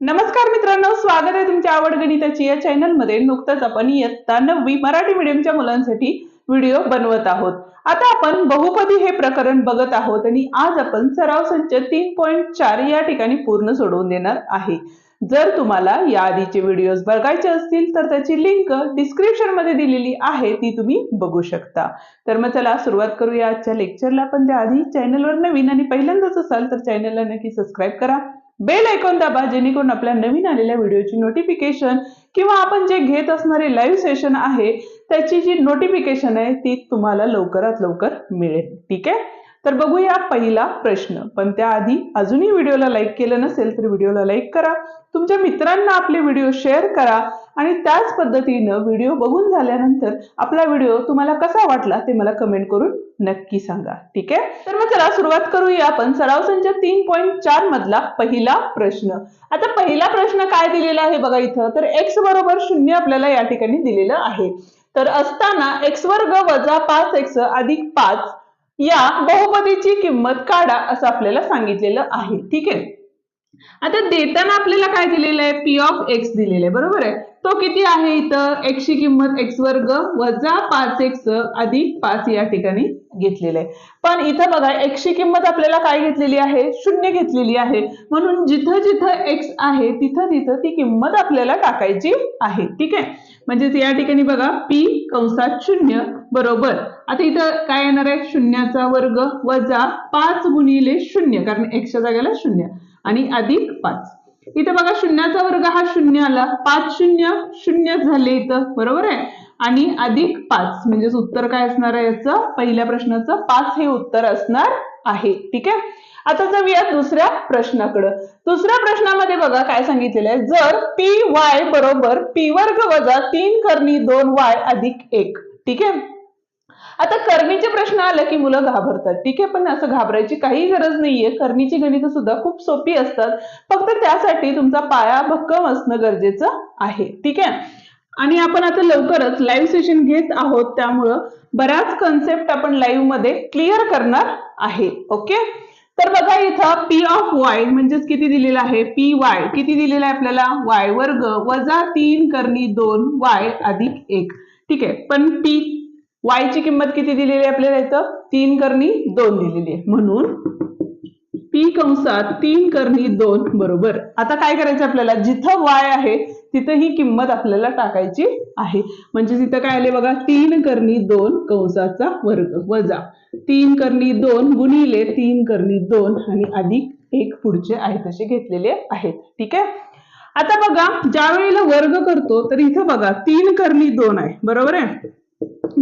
नमस्कार मित्रांनो स्वागत आहे तुमच्या आवड गणिताची या चॅनलमध्ये नुकतंच आपण इयत्ता नववी मराठी मीडियमच्या मुलांसाठी व्हिडिओ बनवत आहोत. आता आपण बहुपदी हे प्रकरण बघत आहोत आणि आज आपण सराव संच तीन पॉईंट चार या ठिकाणी पूर्ण सोडवून देणार आहे. जर तुम्हाला या आधीचे व्हिडिओज बघायचे असतील तर त्याची लिंक डिस्क्रिप्शनमध्ये दिलेली आहे ती तुम्ही बघू शकता. तर मग चला सुरुवात करूया. आजच्या लेक्चरला पण त्याआधी चॅनलवर नवीन आणि पहिल्यांदाच असाल तर चॅनलला नक्की सबस्क्राईब करा. बेल ऐकून दाबा जेणेकरून आपल्या नवीन आलेल्या व्हिडिओची नोटिफिकेशन किंवा आपण जे घेत असणारे लाईव्ह सेशन आहे त्याची जी नोटिफिकेशन आहे ती तुम्हाला लवकरात लवकर मिळेल. ठीक आहे? तर बघूया पहिला प्रश्न. पण त्याआधी अजूनही व्हिडिओला लाईक केलं नसेल तर व्हिडिओला लाईक करा. तुमच्या मित्रांना आपले व्हिडिओ शेअर करा आणि त्याच पद्धतीनं व्हिडिओ बघून झाल्यानंतर आपला व्हिडिओ तुम्हाला कसा वाटला ते मला कमेंट करून नक्की सांगा. ठीक आहे? तर मग चला सुरुवात करूया आपण. सराव संच तीन पॉईंट चार मधला पहिला प्रश्न. आता पहिला प्रश्न काय दिलेला आहे बघा इथं? तर एक्स बरोबर शून्य आपल्याला या ठिकाणी दिलेलं आहे. तर असताना एक्स वर्ग वजा पाच एक्स अधिक पाच या बहुपदीची किंमत काढा असं आपल्याला सांगितलेलं आहे. ठीक आहे? आता देताना आपल्याला काय दिलेलं आहे? पी ऑफ एक्स दिलेलं आहे. बरोबर आहे? तो किती आहे इथं? एक्सची किंमत एक्स वर्ग वजा पाच एक्स अधिक पाच या ठिकाणी घेतलेलं आहे. पण इथं बघा एक्सची किंमत आपल्याला काय घेतलेली आहे? शून्य घेतलेली आहे. म्हणून जिथं जिथं एक्स आहे तिथं तिथं ती किंमत आपल्याला टाकायची आहे. ठीक आहे? म्हणजे या ठिकाणी बघा पी कंसात शून्य बरोबर. आता इथं काय येणार आहे? शून्याचा वर्ग वजा पाच गुणिले शून्य कारण एक्सच्या जागेला शून्य. आणि अधिक पाच. इथं बघा शून्याचा वर्ग हा शून्य आला. पाच शून्य शून्य झाले इथं. बरोबर आहे? आणि अधिक पाच म्हणजेच उत्तर काय असणार आहे याचं? पहिल्या प्रश्नाचं पाच हे उत्तर असणार आहे. ठीक आहे? आता जाऊया दुसऱ्या प्रश्नाकडं. दुसऱ्या प्रश्नामध्ये बघा काय सांगितलेलं आहे. जर पी वाय बरोबर पी वर्ग वजा तीन करणी दोन वाय अधिक एक. ठीक आहे? आता कर्मीचे प्रश्न आले की मुलं घाबरतात. ठीक आहे पण असं घाबरायची काही गरज नाहीये. कर्मीची गणित सुद्धा खूप सोपी असतात. फक्त त्यासाठी तुमचा पाया भक्कम असणं गरजेचं आहे. ठीक आहे? आणि आपण आता लवकरच लाईव्ह सेशन घेत आहोत. त्यामुळं बऱ्याच कन्सेप्ट आपण लाईव्हमध्ये क्लिअर करणार आहे. ओके? तर बघा इथं पी ऑफ वाय म्हणजेच किती दिलेलं आहे? पी वाय किती दिलेलं आहे आपल्याला? वाय वर्ग वजा तीन करणी दोन वाय अधिक एक. ठीक आहे? पण पी वायची किंमत किती दिलेली आहे आपल्याला इथं? तीन करणी दोन दिलेली आहे. म्हणून पी कंसात तीन करणी दोन बरोबर? आता काय करायचं आपल्याला? जिथं वाय आहे तिथं ही किंमत आपल्याला टाकायची आहे. म्हणजे तिथं काय आले बघा? तीन करणी दोन कंसाचा वर्ग वजा. तीन करणी दोन गुणिले तीन करणी दोन आणि अधिक एक पुढचे आहेत असे घेतलेले आहेत. ठीक आहे? आता बघा ज्या वेळेला वर्ग करतो तर इथं बघा तीन करणी दोन आहे. बरोबर आहे?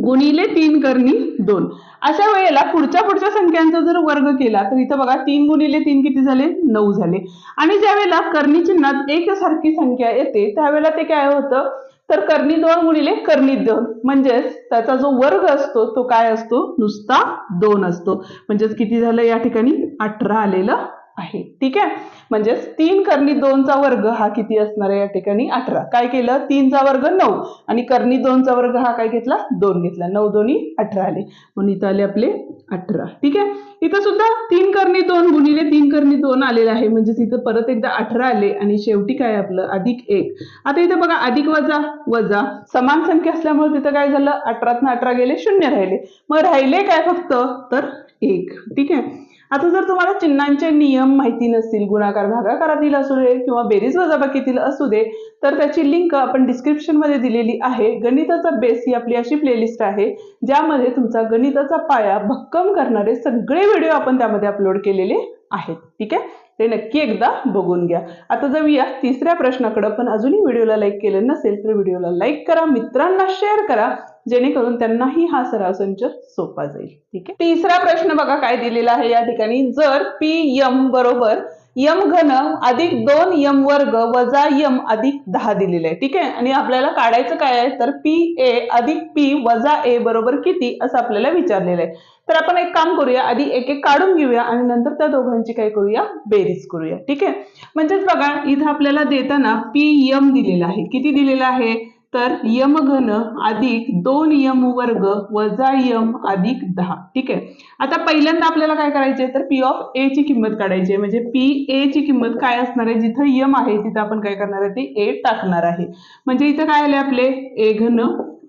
गुणिले तीन करणी दोन. अशा वेळेला पुढच्या पुढच्या संख्यांचा जर वर्ग केला तर इथं बघा तीन गुणिले तीन किती झाले? नऊ झाले. आणि ज्या वेळेला कर्णी चिन्हात एकसारखी संख्या येते त्यावेळेला ते काय होतं? तर कर्णी दोन गुणिले कर्णी दोन. म्हणजेच त्याचा जो वर्ग असतो तो काय असतो? नुसता दोन असतो. म्हणजेच किती झालं या ठिकाणी? अठरा आलेलं आहे. ठीक आहे? म्हणजेच तीन कर्णी दोनचा वर्ग हा किती असणार आहे या ठिकाणी? अठरा. काय केलं? तीनचा वर्ग नऊ. आणि कर्णी दोनचा वर्ग हा काय घेतला? दोन घेतला. नऊ दोन्ही अठरा आले. म्हणून इथं आले आपले अठरा. ठीक आहे? इथं सुद्धा तीन कर्णी दोन गुणिले तीन कर्णी दोन आलेलं आहे. म्हणजे तिथं परत एकदा अठरा आले आणि शेवटी काय आपलं? अधिक एक. आता इथं बघा अधिक वजा वजा. समान संख्या असल्यामुळे तिथं काय झालं? अठरातनं अठरा गेले शून्य राहिले. मग राहिले काय फक्त? तर एक. ठीक आहे? आता जर तुम्हाला चिन्हांचे नियम माहिती नसतील गुणाकार भागाकारातील असू दे किंवा बेरीज वजाबाकीतील असू दे तर त्याची लिंक आपण डिस्क्रिप्शनमध्ये दिलेली आहे. गणिताचा बेस ही आपली अशी प्लेलिस्ट आहे ज्यामध्ये तुमचा गणिताचा पाया भक्कम करणारे सगळे व्हिडिओ आपण त्यामध्ये अपलोड केलेले आहेत. ठीक आहे? ते नक्की एकदा बघून घ्या. आता जाऊया तिसऱ्या प्रश्नाकडे. पण अजूनही व्हिडिओला लाईक केलं नसेल तर व्हिडिओला लाईक करा. मित्रांना शेअर करा. जेणेकरून त्यांनाही हा सराव संच सोपा जाईल. ठीक आहे? तिसरा प्रश्न बघा काय दिलेला आहे या ठिकाणी. जर पी यम बरोबर यम घन अधिक दोन यम वर्ग वजा यम अधिक दहा दिलेले आहे. ठीक आहे? आणि आपल्याला काढायचं काय आहे? तर पी ए अधिक पी वजा ए बरोबर किती? असं आपल्याला विचारलेलं आहे. तर आपण एक काम करूया. आधी एक एक काढून घेऊया आणि नंतर त्या दोघांची काय करूया? बेरीज करूया. ठीक आहे? म्हणजेच बघा इथं आपल्याला देताना पी यम दिलेला आहे. किती दिलेला आहे? तर यम घन अधिक दोन यम वर्ग वजा यम अधिक दहा. ठीक आहे? आता पहिल्यांदा आपल्याला काय करायचे तर पी ऑफ ए ची किंमत काढायची आहे. म्हणजे पी ए ची किंमत काय असणार आहे? जिथं यम आहे तिथं आपण काय करणार आहे? ते ए टाकणार आहे. म्हणजे इथं काय आले आपले? ए घन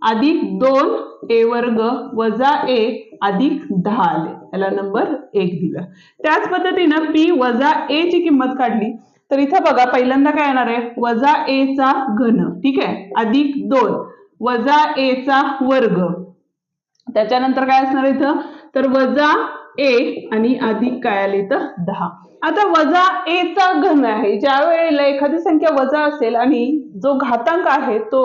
अधिक दोन ए वर्ग वजा ए अधिक दहा आले याला नंबर एक दिला. त्याच पद्धतीनं पी वजा ए ची किंमत काढली. तर इथं बघा पहिल्यांदा काय येणार आहे? वजा ए चा घन. ठीक आहे? अधिक दोन. वजा ए चा वर्ग. त्याच्यानंतर काय असणार इथं? तर वजा ए आणि अधिक काय आले तर दहा. आता वजा ए चा घन आहे. ज्या वेळेला एखादी संख्या वजा असेल आणि जो घातांक आहे तो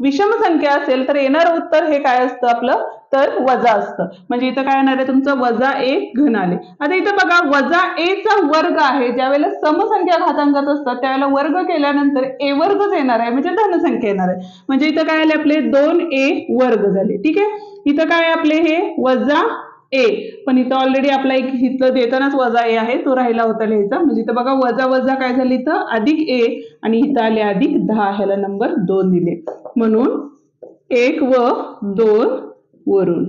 विषम संख्या असेल तर येणारं उत्तर हे काय असतं आपलं? तर वजा असतं. म्हणजे इथं काय येणार आहे? तुमचं वजा ए घन आले. आता इथं बघा वजा ए चा वर्ग आहे. ज्या वेळेला समसंख्या घातांकात असतात त्यावेळेला वर्ग केल्यानंतर ए वर्गच येणार आहे. म्हणजे धनसंख्या येणार आहे. म्हणजे इथं काय आले आपले? दोन ए वर्ग झाले. ठीक आहे? इथं काय आपले? हे वजा ए पण इथं ऑलरेडी आपला एक इथं देतानाच वजा ए आहे तो राहिला होता लिहायचा. म्हणजे इथं बघा वजा वजा काय झाली इथं? अधिक ए आणि इथं आले अधिक दहा. ह्याला नंबर दोन दिले. म्हणून एक व दोन वरून.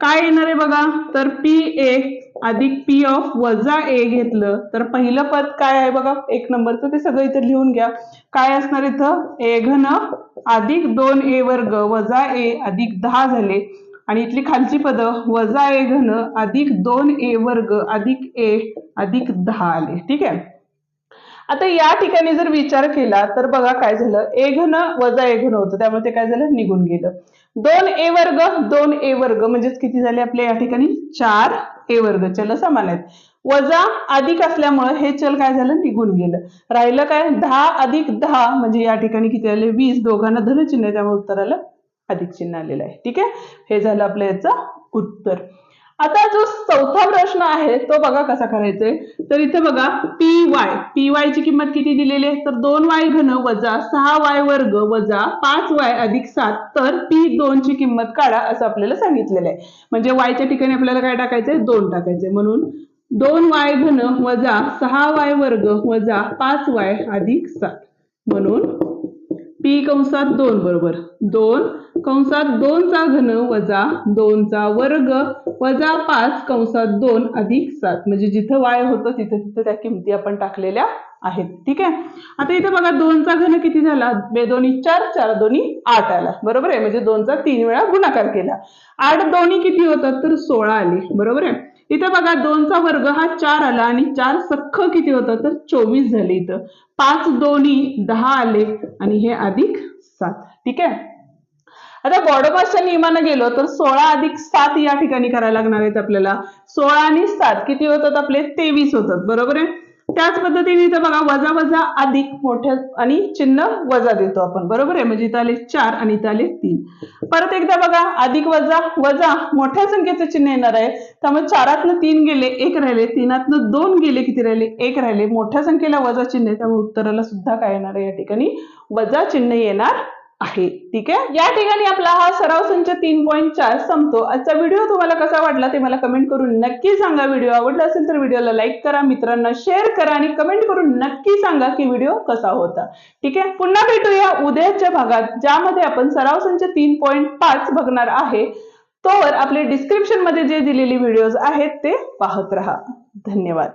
काय येणार आहे बघा? तर पी ए अधिक पी ऑफ वजा ए घेतलं. तर पहिलं पद काय आहे बघा? एक नंबरचं ते सगळं इथं लिहून घ्या. काय असणार इथं? ए घन अधिक दोन ए वर्ग वजा ए अधिक दहा झाले. आणि इथली खालची पद वजा ए घन अधिक दोन ए वर्ग अधिक ए अधिक दहा आले. ठीक आहे? आता या ठिकाणी जर विचार केला तर बघा काय झालं. ए घन वजा ए घन होतं. त्यामुळे ते काय झालं? निघून गेलं. दोन ए वर्ग दोन ए वर्ग म्हणजेच किती झाले आपले या ठिकाणी? चार ए वर्ग. चल समान आहेत. वजा अधिक असल्यामुळं हे चल काय झालं? निघून गेलं. राहिलं काय? दहा अधिक दहा म्हणजे या ठिकाणी किती आले? वीस. दोघांना धनचिन्ह चिन्ह त्यामुळे आलं. अधिक चिन्ह आलेलं आहे. ठीक आहे? हे झालं आपलं याचं उत्तर. आता जो चौथा प्रश्न आहे तो बघा कसा करायचा आहे तर इथे बघा पी वाय. पी वाय ची किंमत किती दिलेली आहे? तर दोन वाय घन वजा सहा वाय वर्ग वजा पाच वाय अधिक सात. तर पी दोन ची किंमत काढा असं आपल्याला सांगितलेलं आहे. म्हणजे वायच्या ठिकाणी आपल्याला काय टाकायचंय? दोन टाकायचंय. म्हणून दोन वाय घन वजा सहा वाय वर्ग वजा पाच वाय अधिक सात. म्हणून पी कंसात दोन बरोबर. दोन कंसात दोनचा घन वजा दोनचा वर्ग वजा पाच कंसात दोन अधिक सात. म्हणजे जिथं वाय होतं तिथं तिथं त्या किमती आपण टाकलेल्या आहेत. ठीक आहे? आता इथं बघा दोनचा घन किती झाला? दोन्ही चार चार दोन्ही आठ आला. बरोबर आहे? म्हणजे दोनचा तीन वेळा गुणाकार केला. आठ दोन्ही किती होतात? तर सोळा आले. बरोबर आहे? इथं बघा दोनचा वर्ग हा चार आला आणि चार सख्ख किती होतं? तर चोवीस झाले इथं. पाच दोन्ही दहा आले आणि हे अधिक सात. ठीक आहे? आता बॉडोमासच्या नियमानं गेलो तर सोळा अधिक सात या ठिकाणी करायला लागणार आहेत आपल्याला. सोळा आणि सात किती होतात आपले? तेवीस होतात. बरोबर आहे? त्याच पद्धतीने इथं बघा वजा वजा अधिक मोठ्या आणि चिन्ह वजा देतो आपण. बरोबर आहे? म्हणजे इथं आले चार आणि इथं आले तीन. परत एकदा बघा अधिक वजा वजा मोठ्या संख्येचं चिन्ह येणार आहे. त्यामुळे चारातनं तीन गेले एक राहिले. तीनातनं दोन गेले किती राहिले? एक राहिले. मोठ्या संख्येला वजा चिन्ह आहे. त्यामुळे उत्तराला सुद्धा काय येणार आहे? या ठिकाणी वजा चिन्ह येणार आहे. ठीक आहे? या ठिकाणी आपला हा सराव संच तीन पॉईंट चार संपतो. आजचा व्हिडिओ तुम्हाला कसा वाटला ते मला कमेंट करून नक्की सांगा. व्हिडिओ आवडला असेल तर व्हिडिओला लाईक करा मित्रांना शेअर करा आणि कमेंट करून नक्की सांगा की व्हिडिओ कसा होता. ठीक आहे? पुन्हा भेटूया उद्याच्या भागात ज्यामध्ये आपण सराव संच तीन पॉईंट पाच बघणार आहे. तोवर आपले डिस्क्रिप्शनमध्ये जे दिलेले व्हिडिओज आहेत ते पाहत राहा. धन्यवाद.